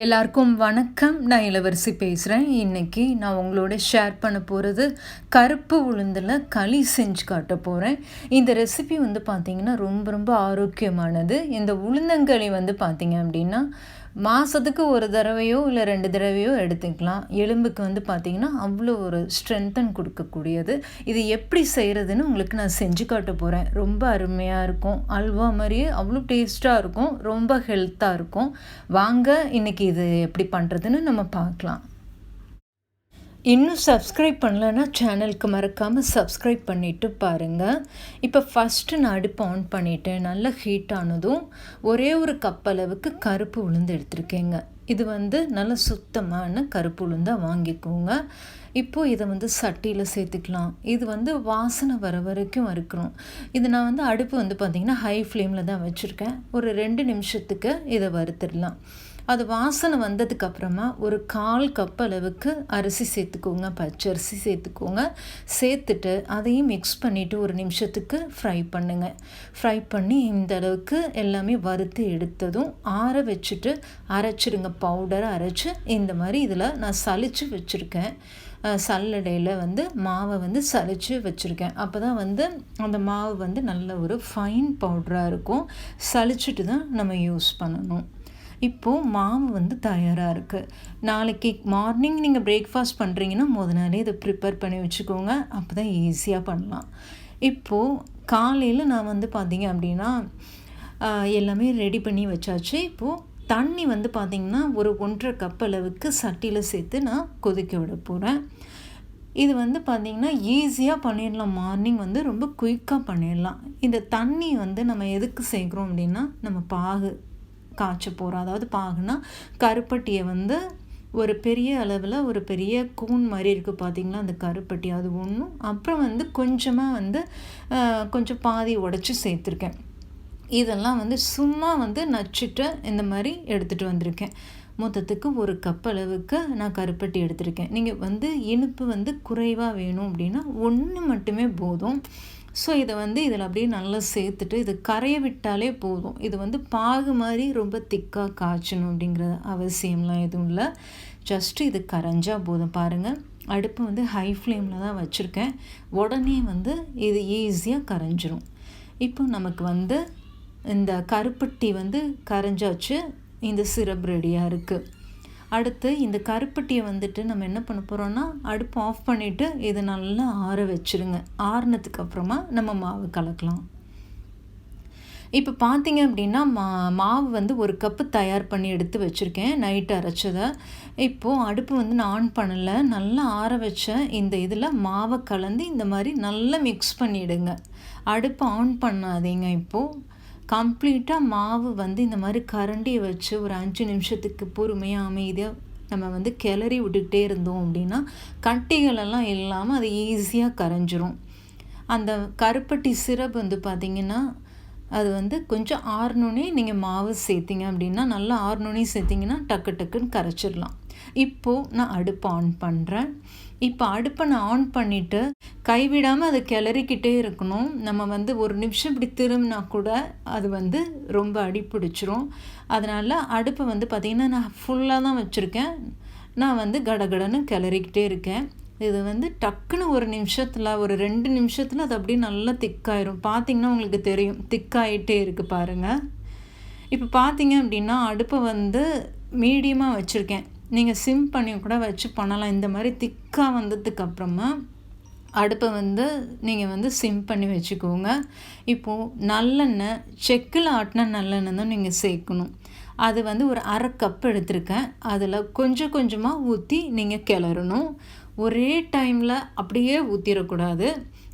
எல்லாருக்கும் வணக்கம். நான் இளவரசி பேசுகிறேன் இன்றைக்கி நான் உங்களோட ஷேர் பண்ண போகிறது கருப்பு உளுந்தில் களி செஞ்சு காட்ட போகிறேன் இந்த ரெசிபி வந்து பார்த்திங்கன்னா ரொம்ப ரொம்ப ஆரோக்கியமானது. இந்த உளுந்தங்களி வந்து பார்த்திங்க அப்படின்னா மாதத்துக்கு ஒரு தடவையோ இல்லை ரெண்டு தடவையோ எடுத்துக்கலாம். எலும்புக்கு வந்து பார்த்திங்கன்னா அவ்வளோ ஒரு ஸ்ட்ரென்த்தன் கொடுக்கக்கூடியது. இது எப்படி செய்கிறதுன்னு உங்களுக்கு நான் செஞ்சு காட்ட போகிறேன் ரொம்ப அருமையாக இருக்கும். அல்வா மாதிரியே அவ்வளோ டேஸ்ட்டாக இருக்கும். ரொம்ப ஹெல்த்தாக இருக்கும். வாங்க இன்றைக்கி இது எப்படி பண்ணுறதுன்னு நம்ம பார்க்கலாம். இன்னும் சப்ஸ்கிரைப் பண்ணலன்னா சேனலுக்கு மறக்காமல் சப்ஸ்கிரைப் பண்ணிவிட்டு பாருங்கள் இப்போ ஃபஸ்ட்டு நான் அடுப்பு ஆன் பண்ணிவிட்டேன் நல்லா ஹீட் ஆனதும் ஒரே ஒரு கப் அளவுக்கு கருப்பு உளுந்து எடுத்திருக்கேங்க. இது வந்து நல்ல சுத்தமான கருப்பு உளுந்தாக வாங்கிக்கோங்க. இப்போது இதை வந்து சட்டியில் சேர்த்துக்கலாம். இது வந்து வாசனை வர வரைக்கும் வறுக்கணும். இது நான் வந்து அடுப்பு வந்து பார்த்திங்கன்னா ஹை ஃப்ளேமில் தான் வச்சுருக்கேன். ஒரு ரெண்டு நிமிஷத்துக்கு இதை வறுத்துடலாம். அது வாசனை வந்ததுக்கப்புறமா ஒரு கால் கப் அளவுக்கு அரிசி சேர்த்துக்கோங்க பச்சரிசி சேர்த்துக்கோங்க. சேர்த்துட்டு அதையும் மிக்ஸ் பண்ணிவிட்டு ஒரு நிமிஷத்துக்கு ஃப்ரை பண்ணுங்கள் ஃப்ரை பண்ணி இந்த அளவுக்கு எல்லாமே வறுத்து எடுத்ததும் ஆற வச்சுட்டு அரைச்சிடுங்க. பவுடரை அரைச்சி இந்த மாதிரி இதில் நான் சளிச்சு வச்சுருக்கேன். சல்லடையில் வந்து மாவை வந்து சளிச்சு வச்சுருக்கேன். அப்போ தான் வந்து அந்த மாவு வந்து நல்ல ஒரு ஃபைன் பவுடராக இருக்கும். சளிச்சுட்டு தான் நம்ம யூஸ் பண்ணணும். இப்போது மாவு வந்து தயாராக இருக்குது நாளைக்கு மார்னிங் நீங்கள் பிரேக்ஃபாஸ்ட் பண்ணுறீங்கன்னா முத நாளே இதை ப்ரிப்பேர் பண்ணி வச்சுக்கோங்க. அப்போ தான் ஈஸியாக பண்ணலாம். இப்போது காலையில் நான் வந்து பார்த்தீங்க அப்படின்னா எல்லாமே ரெடி பண்ணி வச்சாச்சு. இப்போது தண்ணி வந்து பார்த்திங்கன்னா ஒரு ஒன்றரை கப் அளவுக்கு சட்டியில் சேர்த்து நான் கொதிக்க விட போகிறேன் இது வந்து பார்த்திங்கன்னா ஈஸியாக பண்ணிடலாம். மார்னிங் வந்து ரொம்ப குயிக்காக பண்ணிடலாம். இந்த தண்ணி வந்து நம்ம எதுக்கு சேர்க்குறோம் அப்படின்னா நம்ம பாகு காய்ச்ச போகிறோம் அதாவது பாகுனா கருப்பட்டியை வந்து ஒரு பெரிய அளவில் ஒரு பெரிய கூன் மாதிரி இருக்குது பார்த்திங்களா அந்த கருப்பட்டி அது ஒன்றும் அப்புறம் வந்து கொஞ்சமாக வந்து கொஞ்சம் பாதி உடச்சி சேர்த்துருக்கேன். இதெல்லாம் வந்து சும்மா வந்து நச்சுட்டு இந்த மாதிரி எடுத்துகிட்டு வந்திருக்கேன். மொத்தத்துக்கு ஒரு கப் அளவுக்கு நான் கருப்பட்டி எடுத்திருக்கேன். நீங்கள் வந்து இனிப்பு வந்து குறைவாக வேணும் அப்படின்னா ஒன்று மட்டுமே போதும். ஸோ இதை வந்து இதில் அப்படியே நல்லா சேர்த்துட்டு இது கரைய விட்டாலே போதும். இது வந்து பாகு மாதிரி ரொம்ப திக்காக காய்ச்சணும் அப்படிங்கிற அவசியம்லாம் எதுவும் இல்லை. ஜஸ்ட்டு இது கரைஞ்சால் போதும். பாருங்கள் அடுப்பு வந்து ஹை ஃப்ளேமில் தான் வச்சுருக்கேன். உடனே வந்து இது ஈஸியாக கரைஞ்சிரும். இப்போ நமக்கு வந்து இந்த கருப்பட்டி வந்து கரைஞ்சாச்சு. இந்த சிரப் ரெடியாக இருக்குது அடுத்து இந்த கருப்பட்டியை வந்துட்டு நம்ம என்ன பண்ண போகிறோன்னா அடுப்பு ஆஃப் பண்ணிவிட்டு இதை நல்லா ஆற வச்சுருங்க. ஆறுனதுக்கு அப்புறமா நம்ம மாவு கலக்கலாம். இப்போ பார்த்தீங்க அப்படின்னா மா மாவு வந்து ஒரு கப்பு தயார் பண்ணி எடுத்து வச்சுருக்கேன் நைட்டு அரைச்சதை. இப்போது அடுப்பு வந்து நான் ஆன் பண்ணலை நல்லா ஆற வச்ச இந்த இதில் மாவை கலந்து இந்த மாதிரி நல்லா மிக்ஸ் பண்ணிவிடுங்க அடுப்பு ஆன் பண்ணாதீங்க இப்போது கம்ப்ளீட்டாக மாவு வந்து இந்த மாதிரி கரண்டியை வச்சு ஒரு அஞ்சு நிமிஷத்துக்கு பொறுமையாக அமைதியாக நம்ம வந்து கிளறி விட்டுக்கிட்டே இருந்தோம் அப்படின்னா கட்டிகளெல்லாம் இல்லாமல் அது ஈஸியாக கரைஞ்சிரும். அந்த கருப்பட்டி சிரப் வந்து பார்த்திங்கன்னா அது வந்து கொஞ்சம் ஆறுனோடனே நீங்கள் மாவு சேர்த்திங்க அப்படின்னா நல்லா ஆறுனோடனே சேர்த்திங்கன்னா டக்கு டக்குன்னு கரைச்சிடலாம். இப்போது நான் அடுப்பை ஆன் பண்ணுறேன் இப்போ அடுப்பை நான் ஆன் பண்ணிவிட்டு கைவிடாமல் அதை கிளறிக்கிட்டே இருக்கணும். நம்ம வந்து ஒரு நிமிஷம் இப்படி திரும்பினா கூட அது வந்து ரொம்ப அடி பிடிச்சிரும். அதனால் அடுப்பை வந்து பார்த்திங்கன்னா நான் ஃபுல்லாக தான் வச்சுருக்கேன். நான் வந்து கடகடன்னு கிளறிக்கிட்டே இருக்கேன். இது வந்து டக்குன்னு ஒரு நிமிஷத்தில் ஒரு ரெண்டு நிமிஷத்தில் அது அப்படியே நல்லா திக்காயிரும். பார்த்திங்கன்னா உங்களுக்கு தெரியும். திக்காயிட்டே இருக்குது பாருங்கள் இப்போ பார்த்தீங்க அப்படின்னா அடுப்பை வந்து மீடியமாக வச்சுருக்கேன். நீங்கள் சிம் பண்ணி கூட வச்சு பண்ணலாம். இந்த மாதிரி திக்காக வந்ததுக்கப்புறமா அடுப்பை வந்து நீங்கள் வந்து சிம் பண்ணி வச்சுக்கோங்க. இப்போது நல்லெண்ணெய் செக்கில் ஆட்டின நல்லெண்ணெய் தான் நீங்கள் சேர்க்கணும். அது வந்து ஒரு அரை கப் எடுத்திருக்கேன். அதில் கொஞ்சம் கொஞ்சமாக ஊற்றி நீங்கள் கிளறணும். ஒரே டைமில் அப்படியே ஊற்றிடக்கூடாது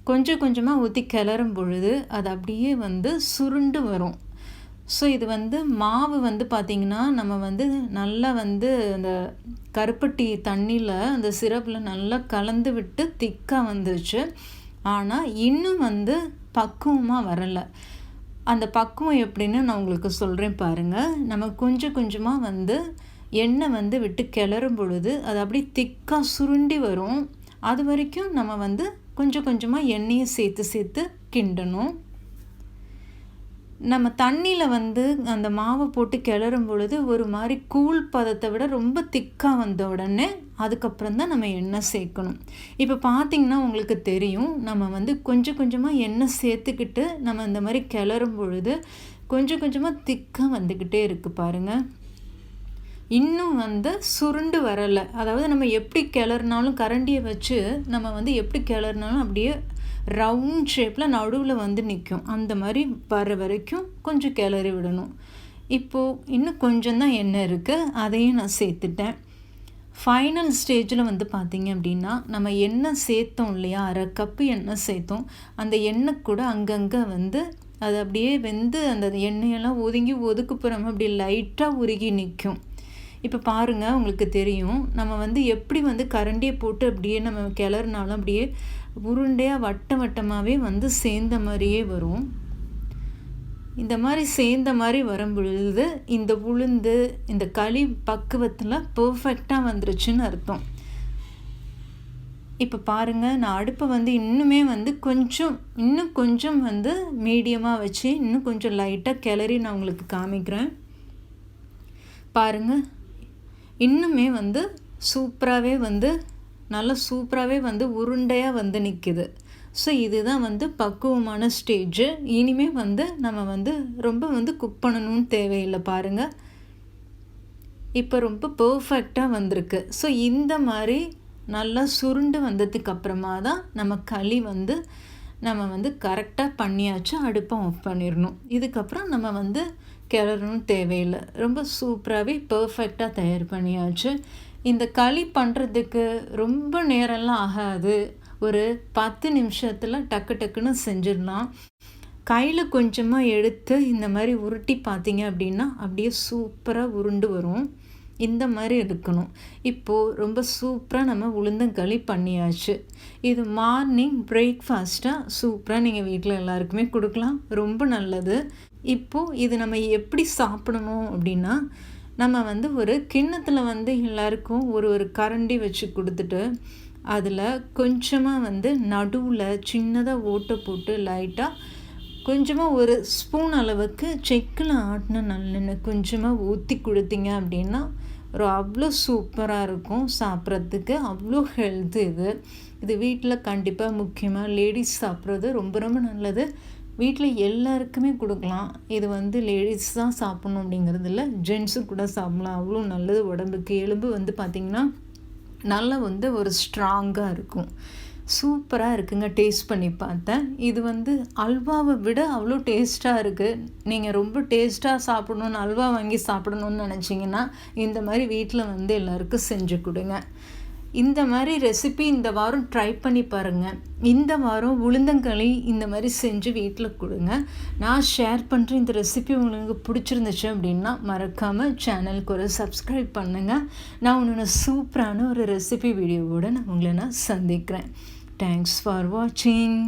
கொஞ்சம் கொஞ்சமாக ஊற்றி கிளறும் பொழுது அது அப்படியே வந்து சுருண்டு வரும். ஸோ இது வந்து மாவு வந்து பார்த்திங்கன்னா நம்ம வந்து நல்லா வந்து அந்த கருப்பட்டி தண்ணியில் அந்த சிரப்பில் நல்லா கலந்து விட்டு திக்காக வந்துருச்சு. ஆனால் இன்னும் வந்து பக்குவமாக வரலை. அந்த பக்குவம் எப்படின்னு நான் உங்களுக்கு சொல்கிறேன் பாருங்கள் நம்ம கொஞ்சம் கொஞ்சமாக வந்து எண்ணெய் வந்து விட்டு கிளறும் பொழுது அது அப்படியே திக்காக சுருண்டி வரும். அது வரைக்கும் நம்ம வந்து கொஞ்சம் கொஞ்சமாக எண்ணெயை சேர்த்து சேர்த்து கிண்டணும். நம்ம தண்ணியில் வந்து அந்த மாவை போட்டு கிளறும் பொழுது ஒரு மாதிரி கூழ் பதத்தை விட ரொம்ப திக்காக வந்த உடனே அதுக்கப்புறம் தான் நம்ம எண்ணெய் சேர்க்கணும். இப்போ பார்த்திங்கன்னா உங்களுக்கு தெரியும் நம்ம வந்து கொஞ்சம் கொஞ்சமாக எண்ணெய் சேர்த்துக்கிட்டு நம்ம இந்த மாதிரி கிளறும் பொழுது கொஞ்சம் கொஞ்சமாக திக்காக வந்துக்கிட்டே இருக்குது பாருங்கள் இன்னும் வந்து சுருண்டு வரலை. அதாவது நம்ம எப்படி கிளறினாலும் கரண்டியை வச்சு நம்ம வந்து எப்படி கிளறினாலும் அப்படியே ரவுண்ட் ஷேப்பில் நடுவில் வந்து நிற்கும் அந்த மாதிரி வர வரைக்கும் கொஞ்சம் கிளறி விடணும். இப்போது இன்னும் கொஞ்சம் தான் எண்ணெய் இருக்குது அதையும் நான் சேர்த்துட்டேன். ஃபைனல் ஸ்டேஜில் வந்து பார்த்திங்க அப்படின்னா நம்ம எண்ணெய் சேர்த்தோம் இல்லையா? அரை கப்பு எண்ணெய் சேர்த்தோம். அந்த எண்ணெய் கூட அங்கங்கே வந்து அது அப்படியே வெந்து அந்த எண்ணெயெல்லாம் ஒதுங்கி ஒதுக்குப்புறமா அப்படி லைட்டாக உருகி நிற்கும் இப்போ பாருங்கள் உங்களுக்கு தெரியும். நம்ம வந்து எப்படி வந்து கரண்டியை போட்டு அப்படியே நம்ம கிளறினாலும் அப்படியே உருண்டையாக வட்ட வட்டமாகவே வந்து சேர்ந்த மாதிரியே வரும். இந்த மாதிரி சேர்ந்த மாதிரி வரும் பொழுது இந்த உளுந்து இந்த களி பக்குவத்தில் பர்ஃபெக்டாக வந்துருச்சுன்னு அர்த்தம். இப்போ பாருங்கள் நான் அடுப்பை வந்து இன்னுமே வந்து கொஞ்சம் இன்னும் கொஞ்சம் வந்து மீடியமாக வச்சு இன்னும் கொஞ்சம் லைட்டாக கிளறி நான் உங்களுக்கு காமிக்கிறேன். பாருங்கள் இன்னுமே வந்து சூப்பராகவே வந்து நல்லா சூப்பராகவே வந்து உருண்டையாக வந்து நிற்கிது ஸோ இதுதான் வந்து பக்குவமான ஸ்டேஜு இனிமேல் வந்து நம்ம வந்து ரொம்ப வந்து குக் பண்ணணும்னு தேவையில்லை பாருங்கள் இப்போ ரொம்ப பர்ஃபெக்டாக வந்திருக்கு. ஸோ இந்த மாதிரி நல்லா சுருண்டு வந்ததுக்கு அப்புறமா தான் நம்ம களி வந்து நம்ம வந்து கரெக்டாக பண்ணியாச்சு அடுப்பை ஆஃப் பண்ணிடணும். இதுக்கப்புறம் நம்ம வந்து கிளறணும் தேவையில்லை. ரொம்ப சூப்பராகவே பர்ஃபெக்டாக தயார் பண்ணியாச்சு. இந்த களி பண்ணுறதுக்கு ரொம்ப நேரம்லாம் ஆகாது. ஒரு பத்து நிமிஷத்தில் டக்கு டக்குன்னு செஞ்சிடலாம். கையில் கொஞ்சமாக எடுத்து இந்த மாதிரி உருட்டி பார்த்தீங்க அப்படின்னா அப்படியே சூப்பராக உருண்டு வரும். இந்த மாதிரி இருக்கணும் இப்போது ரொம்ப சூப்பராக நம்ம உளுந்தங்களி பண்ணியாச்சு. இது மார்னிங் பிரேக்ஃபாஸ்ட்டாக சூப்பராக நீங்கள் வீட்டில் எல்லாருக்குமே கொடுக்கலாம். ரொம்ப நல்லது. இப்போது இது நம்ம எப்படி சாப்பிடணும் அப்படின்னா நம்ம வந்து ஒரு கிண்ணத்தில் வந்து எல்லாருக்கும் ஒரு ஒரு கரண்டி வச்சு கொடுத்துட்டு அதில் கொஞ்சமாக வந்து நடுவில் சின்னதாக ஓட்டை போட்டு லைட்டாக கொஞ்சமாக ஒரு ஸ்பூன் அளவுக்கு செக்கில் ஆட்டின நல்லெண்ணெய் கொஞ்சமாக ஊற்றி கொடுத்தீங்க அப்படின்னா ஒரு அவ்வளோ சூப்பராக இருக்கும் சாப்பிட்றதுக்கு. அவ்வளோ ஹெல்த்து இது. இது வீட்டில் கண்டிப்பாக முக்கியமாக லேடிஸ் சாப்பிட்றது ரொம்ப ரொம்ப நல்லது. வீட்டில் எல்லாருக்குமே கொடுக்கலாம். இது வந்து லேடிஸ் தான் சாப்பிட்ணும் அப்படிங்கிறது இல்லை ஜென்ஸும் கூட சாப்பிட்லாம். அவ்வளோ நல்லது உடம்புக்கு. எலும்பு வந்து பார்த்திங்கன்னா நல்லா வந்து ஒரு ஸ்ட்ராங்காக இருக்கும். சூப்பராக இருக்குங்க. டேஸ்ட் பண்ணி பார்த்தேன். இது வந்து அல்வாவை விட அவ்வளோ டேஸ்ட்டாக இருக்குது நீங்கள் ரொம்ப டேஸ்ட்டாக சாப்பிடணுன்னு அல்வா வாங்கி சாப்பிடணுன்னு நினச்சிங்கன்னா இந்த மாதிரி வீட்டில் வந்து எல்லாருக்கும் செஞ்சு கொடுங்க. இந்த மாதிரி ரெசிபி இந்த வாரம் ட்ரை பண்ணி பாருங்கள் இந்த வாரம் உளுந்தங்களி இந்த மாதிரி செஞ்சு வீட்டில் கொடுங்க. நான் ஷேர் பண்ணுற இந்த ரெசிபி உங்களுக்கு பிடிச்சிருந்துச்சு அப்படின்னா மறக்காமல் சேனலுக்கு ஒரு சப்ஸ்கிரைப் பண்ணுங்கள் நான் ஒன்று சூப்பரான ஒரு ரெசிபி வீடியோவோடு நான் உங்களை நான் சந்திக்கிறேன். தேங்க்ஸ் ஃபார் வாட்சிங்